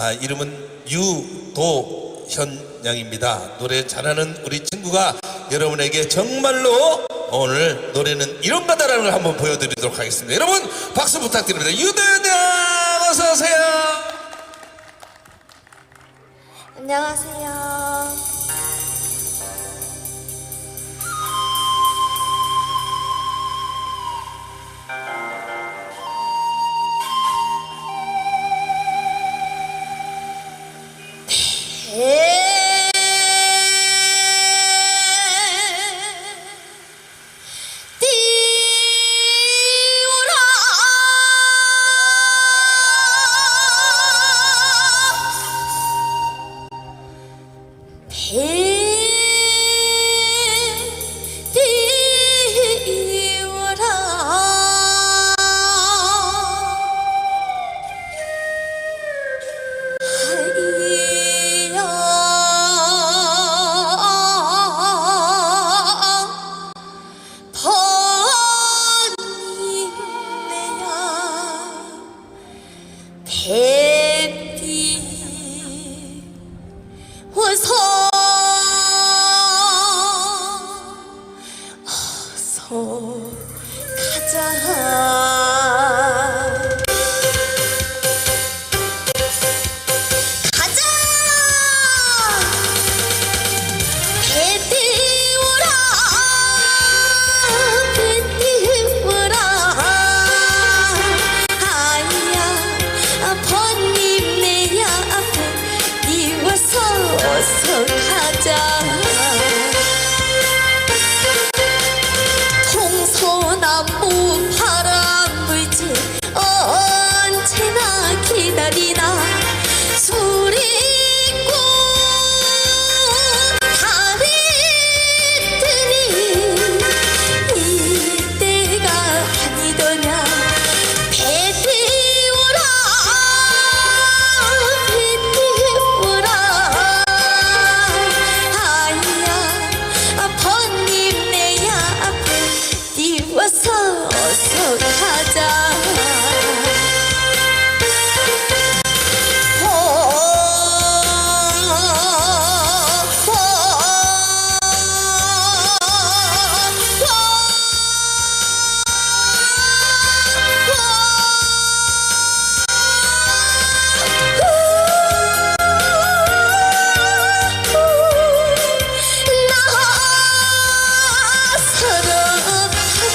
아, 이름은 유도현 양입니다. 노래 잘하는 우리 친구가 여러분에게 정말로 오늘 노래는 이런 거다라는 걸 한번 보여드리도록 하겠습니다. 여러분 박수 부탁드립니다. 유도현 양 어서 오세요. 안녕하세요. Hey!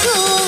Oh.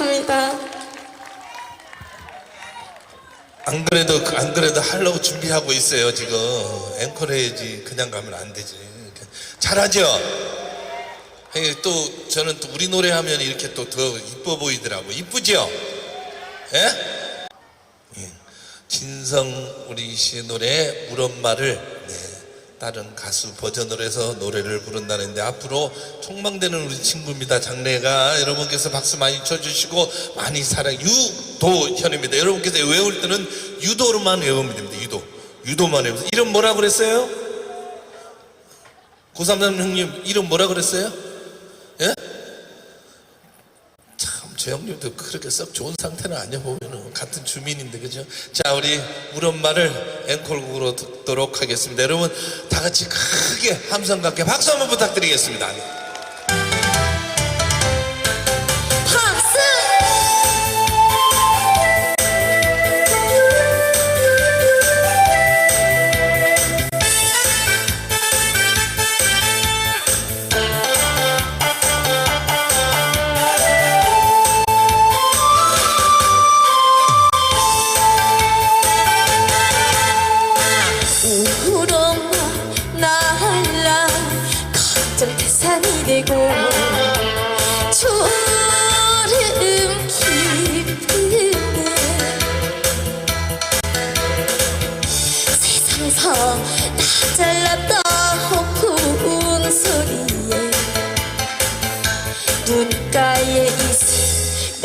감사합니다. 안 그래도 안 그래도 하려고 준비하고 있어요 지금 앵콜 해야지 그냥 가면 안 되지 잘하죠. 또 저는 또 우리 노래 하면 이렇게 또 더 이뻐 보이더라고 이쁘죠? 예? 예. 진성 우리 씨의 노래 우리 엄마를 네, 다른 가수 버전으로 해서 노래를 부른다는데 앞으로 촉망되는 우리 친구입니다 장래가 여러분께서 박수 많이 쳐주시고 많이 사랑 유도현입니다 여러분께서 외울 때는 유도로만 외우면 됩니다 유도 유도만 외우세요 이름 뭐라 그랬어요? 고삼삼 형님 이름 뭐라 그랬어요? 예? 형님도 그렇게 썩 좋은 상태는 아니야 보면은 같은 주민인데 그죠? 자 우리 우리 엄마를 앵콜곡으로 듣도록 하겠습니다. 여러분 다 같이 크게 함성과 함께 박수 한번 부탁드리겠습니다.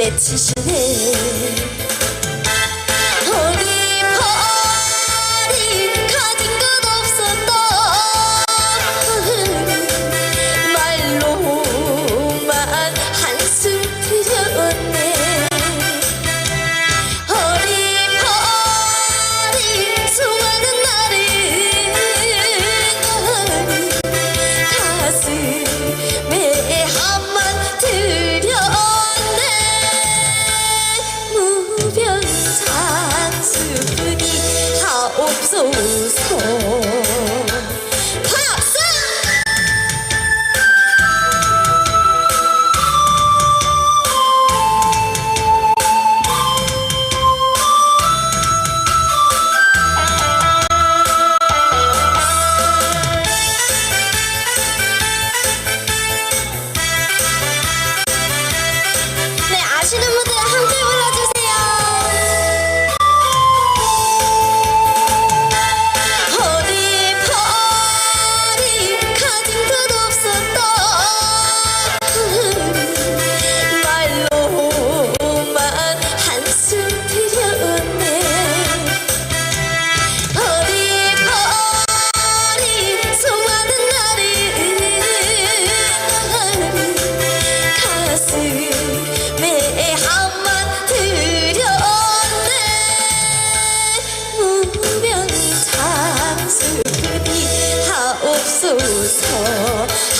이 하옵 없소서